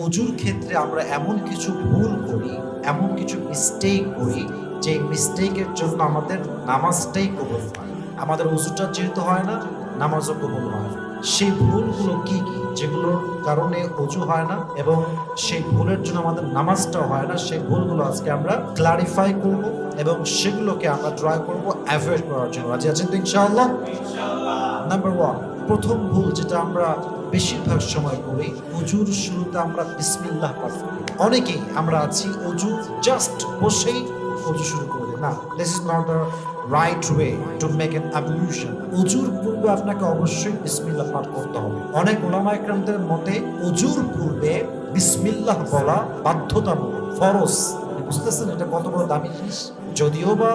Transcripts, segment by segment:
অজুর ক্ষেত্রে আমরা এমন কিছু ভুল করি এমন কিছু মিস্টেক করি যে মিস্টেকের জন্য আমাদের নামাজটাই কবুল হয়। আমাদের অজুটা যেহেতু হয় না নামাজও কবুল হয় সেই ভুলগুলো কি কি? যেগুলোর কারণে অজু হয় না এবং সেই ভুলের জন্য আমাদের নামাজটাও হয় না সেই ভুলগুলো আজকে আমরা ক্লারিফাই করব এবং সেগুলোকে আমরা ট্রাই করব অ্যাভয়েড করার জন্য। রাজি আছেন তো ইনশাআল্লাহ? নাম্বার ওয়ান প্রথম ভুল যেটা আমরা বেশিরভাগ সময় করি, অজুর শুরুতে আমরা বিসমিল্লাহ পাঠ করি। অনেকেই আমরা আছি, অজু জাস্ট বসেই অজু শুরু করে দিই। না this is not the right way to make an ablution অজুর পূর্বে আপনাকে অবশ্যই বিসমিল্লাহ পাঠ করতে হবে। অনেক ওলামা একরামদের মতে, অজুর পূর্বে বিসমিল্লাহ বলা বাধ্যতামূলক, ফরজ। বুঝতেছেন এটা কত বড় দামি জিনিস? যদিও বা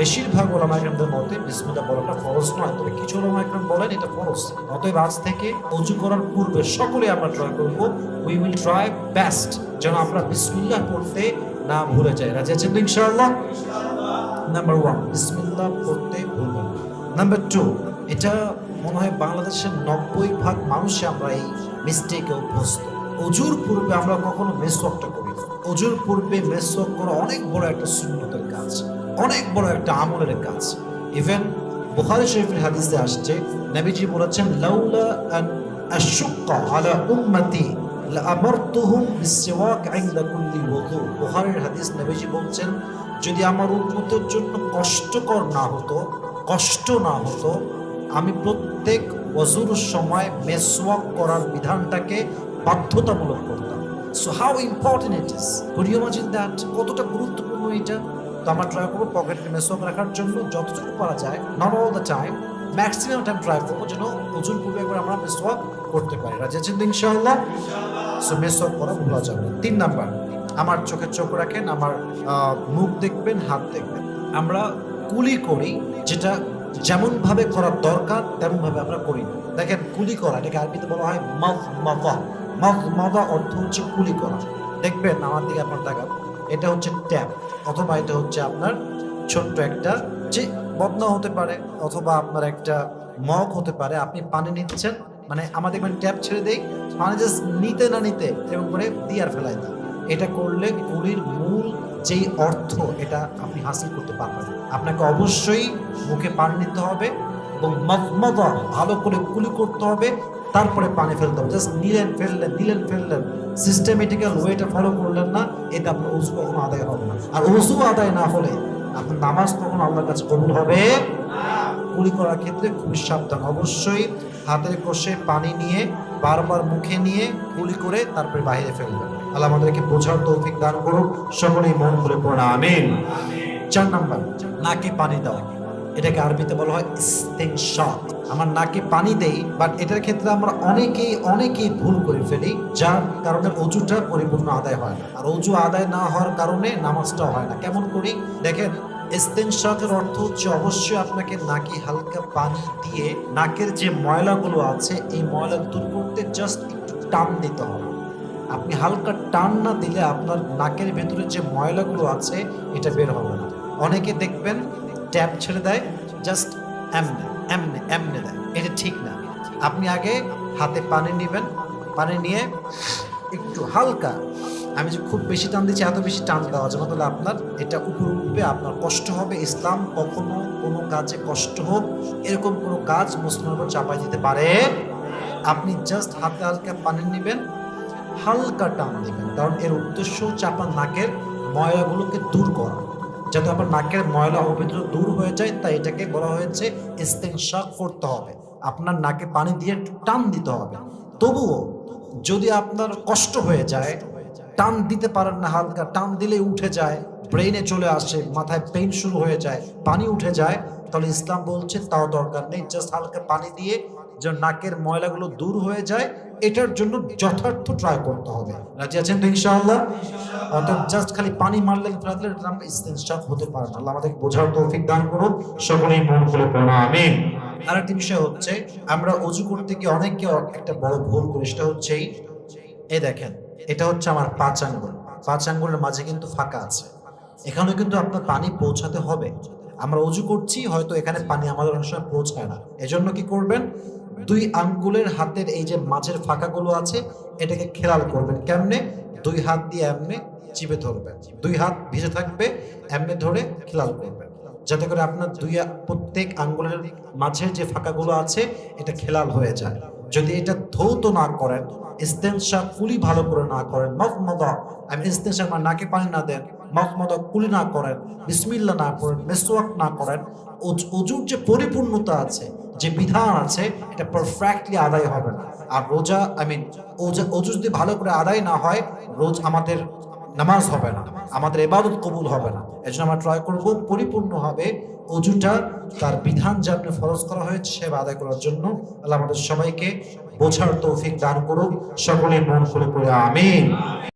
বেশিরভাগ ওলামা একরামদের মতে বিসমিল্লাহ বলাটা ফরজ নয়, তবে কিছু ওলামা একরাম বলেন এটা ফরজ। অতএব আজ থেকে অজু করার পূর্বে সকলে আমরা ট্রাই করব উই উইল ট্রাই বেস্ট যেন আমরা বিসমিল্লা পড়তে না ভুলে যাই। রাজি আছেন তো ইনশাআল্লাহ? নাম্বার ওয়ান বিসমিল্লা পড়তে ভুলবেন নাম্বার টু এটা মনে হয় বাংলাদেশের নব্বই ভাগ মানুষে আমরা এই মিস্টেকে অভ্যস্ত। অজুর পূর্বে আমরা কখনো মেসওয়াকটা করি অজুর পূর্বে মেসওয়াক করা অনেক বড় একটা সুন্নতের কাজ। অনেক বড় একটা আমলের কাজ। ইভেন বুখারী শরীফের হাদিসে আসছে, নবীজি বলেছেন, লাউলা আন আশুক্কা আলা উম্মতি লাআমারতুহুম বিসওয়াক ইনদা কুল্লি ওযু। বুখারীর হাদিস নবীজি বলছেন, যদি আমার উন্মতের জন্য কষ্টকর না হতো, কষ্ট না হতো, আমি প্রত্যেক ওযুর সময় মেসওয়াক করার বিধানটাকে বাধ্যতামূলক করতাম। So how important it is could you imagine that কতটা গুরুত্বপূর্ণ এটা? তো আমরা ট্রাই করব পকেটে মেসওয়াক রাখার জন্য যতটুকু পারা যায় not all the time maximum time try করব যেন ওজুর পূর্বে একবার আমরা মেসওয়াক করতে পারি। রাজি আছেন ইনশাআল্লাহ? সো মেসওয়াক করা ভোলা যাবে। তিন নাম্বার, আমার চোখে চোখ রাখেন, আমার মুখ দেখবেন, হাত দেখবেন। আমরা কুলি করি যেটা যেমনভাবে করার দরকার, তেমনভাবে আমরা করি না। দেখেন, কুলি করা, এটাকে আরবিতে বলা হয় মাফ মাফা মাফ মাফা অর্থ হচ্ছে কুলি করা। দেখবেন, আমার দিকে আপনার তাকান। এটা হচ্ছে ট্যাপ অথবা এটা হচ্ছে আপনার ছোট্ট একটা যে বদনা হতে পারে, অথবা আপনার একটা মগ হতে পারে। আপনি পানি নিচ্ছেন মানে আমাদের দেখবেন ট্যাপ ছেড়ে দেই, পানি জাস্ট নিতে না নিতে এরকম করে দিয়ে ফেলাই দিই এটা করলে কুলির মূল যেই অর্থ, এটা আপনি হাসিল করতে পারবেন। আপনাকে অবশ্যই মুখে পানি নিতে হবে এবং ভালো করে কুলি করতে হবে। তারপরে পানি ফেলতে হবে। জাস্ট নিলেন, ফেললেন নিলেন ফেললেন। সিস্টেমেটিক্যাল ওয়েটা ফলো করলেন না, এতে আপনার উজু কখনো আদায় হবে না। আর উজু আদায় না হলে আপনার নামাজ কখনো আল্লাহর কাছে কবুল হবে? কুলি করার ক্ষেত্রে খুবই সাবধান। অবশ্যই হাতের কষে পানি নিয়ে, বারবার মুখে নিয়ে কুলি করে তারপরে বাইরে ফেলবেন। আল্লাহ আমাদেরকে বোঝার তৌফিক দান করুক। সকলেই মন করে পড়া, আমিন। চার নাম্বার, নাকে পানি দেওয়া। এটাকে আরবিতে বলা হয় ইস্তেনশাক আমার নাকে পানি দেই বাট এটার ক্ষেত্রে আমরা অনেকেই অনেকেই ভুল করে ফেলি, যার কারণে অজুটা পরিপূর্ণ আদায় হয় না। আর অজু আদায় না হওয়ার কারণে নামাজটা হয় না। কেমন করি? দেখেন ইস্তেনশাকের অর্থ হচ্ছে অবশ্যই আপনাকে নাকে হালকা পানি দিয়ে নাকের যে ময়লাগুলো আছে, এই ময়লা দূর করতে জাস্ট একটু টান দিতে হবে। আপনি হালকা টান না দিলে আপনার নাকের ভেতরে যে ময়লাগুলো আছে, এটা বের হবে না। অনেকে দেখবেন ট্যাপ ছেড়ে দেয় জাস্ট এমনে এমনে এমনে দেয়। এটা ঠিক না। আপনি আগে হাতে পানি নেবেন, পানি নিয়ে একটু হালকা, আমি যে খুব বেশি টান দিচ্ছি, এত বেশি টান দেওয়া যাবে তাহলে আপনার এটা উপর উঠবে আপনার কষ্ট হবে। ইসলাম কখনো কোনো কাজে কষ্ট হোক, এরকম কোনো কাজ মুসলমানের উপর চাপাই দিতে পারে। আপনি জাস্ট হাতে হালকা পানি নেবেন, হালকা টান দিবেন। কারণ এর উদ্দেশ্য আপনার নাকের ময়লাগুলোকে দূর করা। যাতে আপনার নাকের ময়লা অপবিত্র দূর হয়ে যায়, তাই এটাকে বলা হয়েছে ইস্তেনশাক করতে হবে। আপনার নাকে পানি দিয়ে টান দিতে হবে। তবুও যদি আপনার কষ্ট হয়ে যায়, টান দিতে পারেন না হালকা, টান দিলে উঠে যায়, ব্রেইনে চলে আসে, মাথায় পেইন শুরু হয়ে যায়, পানি উঠে যায়, তাহলে ইসলাম বলছে তাও দরকার নেই, জাস্ট হালকা পানি দিয়ে যে নাকের ময়লাগুলো দূর হয়ে যায়, এটার জন্য যথার্থ ট্রাই করতে হবে। রাজি আছেন তো ইনশাআল্লাহ? অর্থাৎ জাস্ট খালি পানি এটা আমরা ইস্তেনশাক হতে পারে না। আল্লাহ আমাদেরকে বোঝার তৌফিক দান করুন। সকলেই মন খুলে পড়া আমিন। আরেকটি বিষয় হচ্ছে, আমরা অজু করতে গিয়ে অনেকে একটা বড় ভুল করি, সেটা হচ্ছে এই এই দেখেন, এটা হচ্ছে আমার পাঁচ আঙ্গুল। পাঁচ আঙ্গুলের মাঝে কিন্তু ফাঁকা আছে। এখানেও কিন্তু আপনার পানি পৌঁছাতে হবে। আমরা অজু করছি, হয়তো এখানে পানি আমাদের অনেক সময় পৌঁছায় না। এজন্য কি করবেন? দুই আঙ্গুলের হাতের এই যে মাঝের ফাঁকাগুলো আছে, এটাকে খেয়াল করবেন। কেমনে? দুই হাত দিয়ে এমনে চিপে ধরবেন। দুই হাত ভিজে থাকবে, এমনে ধরে খেয়াল করবেন। যাতে করে আপনার দুই প্রত্যেক আঙ্গুলের মাঝের যে ফাঁকাগুলো আছে, এটা খেলাল হয়ে যায়। যদি এটা ধৌত না করেন ইস্তেনশা কুলি ভালো করে না করেন মফ মদা আমি ইস্তেনশা আমার নাকে পানি না দেন মফ মদা কুলি না করেন, বিসমিল্লা না করেন মেসওয়াক না করেন অজ- অজুর যে পরিপূর্ণতা আছে যে বিধান আছে, এটা পারফেক্টলি আদায় হবে না। আর রোজা আই মিন অজু যদি ভালো করে আদায় না হয়, রোজ আমাদের নামাজ হবে না, আমাদের এবাদত কবুল হবে না। এজন্য আমরা ট্রাই করব পরিপূর্ণ হবে অজুটা তার বিধান যে আপনি ফরজ করা হয়েছে সে আদায় করার জন্য। আল্লাহ আমাদের সবাইকে বোঝার তৌফিক দান করুক। সকলে মন করে পড়ে, আমিন।